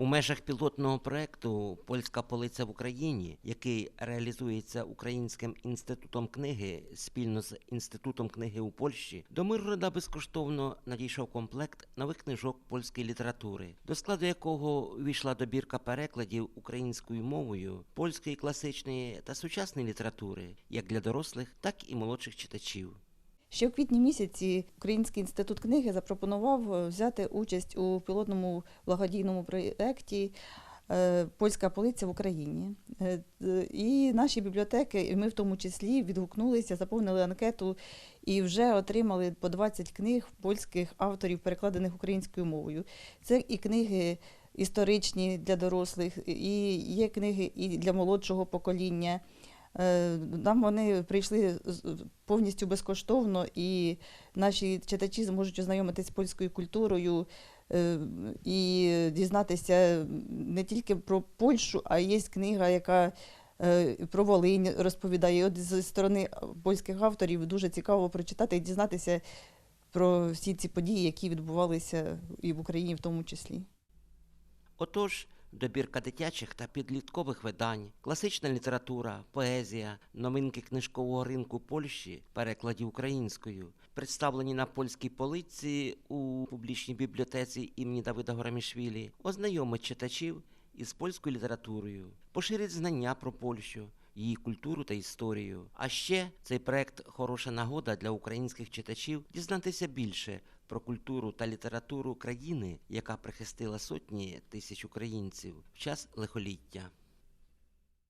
У межах пілотного проекту Польська полиця в Україні, який реалізується Українським інститутом книги спільно з інститутом книги у Польщі, до Миргорода безкоштовно надійшов комплект нових книжок польської літератури, до складу якого увійшла добірка перекладів українською мовою польської класичної та сучасної літератури, як для дорослих, так і молодших читачів. Ще в квітні місяці Український інститут книги запропонував е, взяти участь у пілотному благодійному проєкті е, Польська полиця в Україні. Е, І наші бібліотеки, і ми в тому числі, відгукнулися, заповнили анкету і вже отримали по 20 книг польських авторів, перекладених українською мовою. Це і книги історичні для дорослих, і є книги і для молодшого покоління. Е, Нам вони прийшли повністю безкоштовно, і наші читачі зможуть ознайомитися з польською культурою е, і дізнатися не тільки про Польщу, а є книга, яка е, про Волинь розповідає. От зі сторони польських авторів дуже цікаво прочитати і дізнатися про всі ці події, які відбувалися і в Україні в тому числі. Отож, добірка дитячих та підліткових видань, класична література, поезія, новинки книжкового ринку Польщі, перекладі українською, представлені на польській полиці у публічній бібліотеці імені Давида Горамішвілі, ознайомить читачів із польською літературою, поширить знання про Польщу. Її культуру та історію. А ще цей проект хороша нагода для українських читачів дізнатися більше про культуру та літературу країни, яка прихистила сотні тисяч українців в час лихоліття.